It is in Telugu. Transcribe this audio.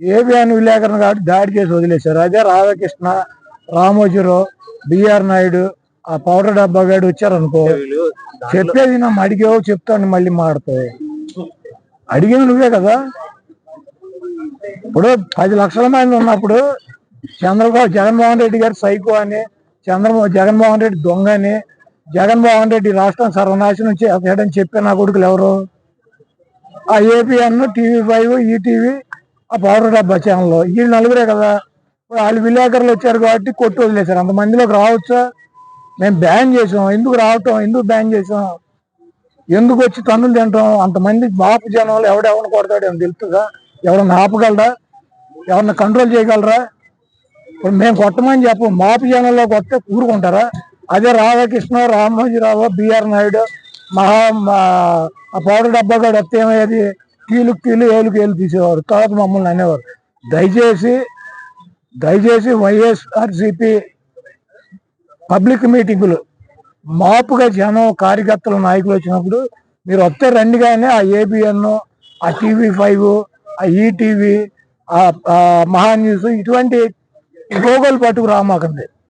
ఏబిఎన్ విలేకరణ కాబట్టి దాడి చేసి వదిలేశారు. అదే రాధాకృష్ణ రామోజీరావు బిఆర్ నాయుడు ఆ పౌడర్ డబ్బా గాడు వచ్చారనుకో చెప్పేది నా అడిగావు చెప్తాను మళ్ళీ మాడుతాయి అడిగిన నువ్వే కదా. ఇప్పుడు పది లక్షల మంది ఉన్నప్పుడు చంద్రబాబు జగన్మోహన్ రెడ్డి గారు సైకో అని చంద్రబాబు జగన్మోహన్ రెడ్డి దొంగ అని జగన్మోహన్ రెడ్డి రాష్ట్రం సర్వనాశనం చేస్తాడని చెప్పే నా కొడుకులు ఎవరు? ఆ ఏపీఎన్ టీవీ ఫైవ్ ఈటీవీ ఆ పౌడర్ డబ్బా ఛానల్ ఈ నలుగురే కదా. వాళ్ళు విలేకరులు వచ్చారు కాబట్టి కొట్టు వదిలేశారు. అంతమందిలోకి రావచ్చా? మేము బ్యాన్ చేసాం ఎందుకు రావటం? ఎందుకు బ్యాన్ చేసాం ఎందుకు వచ్చి తన్నులు తింటాం? అంతమంది మాపు జనంలో ఎవడెవరిని కొడతాడు ఏమో తెలుస్తుందా? ఎవరన్నా ఆపగలరా? ఎవరన్నా కంట్రోల్ చేయగలరా? ఇప్పుడు మేము కొట్టమని చెప్పు. మాపు జనంలో కొట్టే కూరుకుంటారా అదే రాధాకృష్ణ రామోజీరావు బిఆర్ నాయుడు మహా ఆ పౌడర్ డబ్బా కూడా వస్తే ఏమయ్యేది? కీలు కీలు ఏలుకు ఏలు తీసేవారు. తర్వాత మమ్మల్ని అనేవారు. దయచేసి దయచేసి వైఎస్ఆర్సిపి పబ్లిక్ మీటింగులు. మాపుగా జనం కార్యకర్తలు నాయకులు వచ్చినప్పుడు మీరు వస్తే రండి కానీ ఆ ఏబిఎన్ ఆ టీవీ ఫైవ్ ఆ ఈటీవీ ఆ మహా న్యూస్ ఇటువంటి లోగోలు పట్టుకు రామాకండి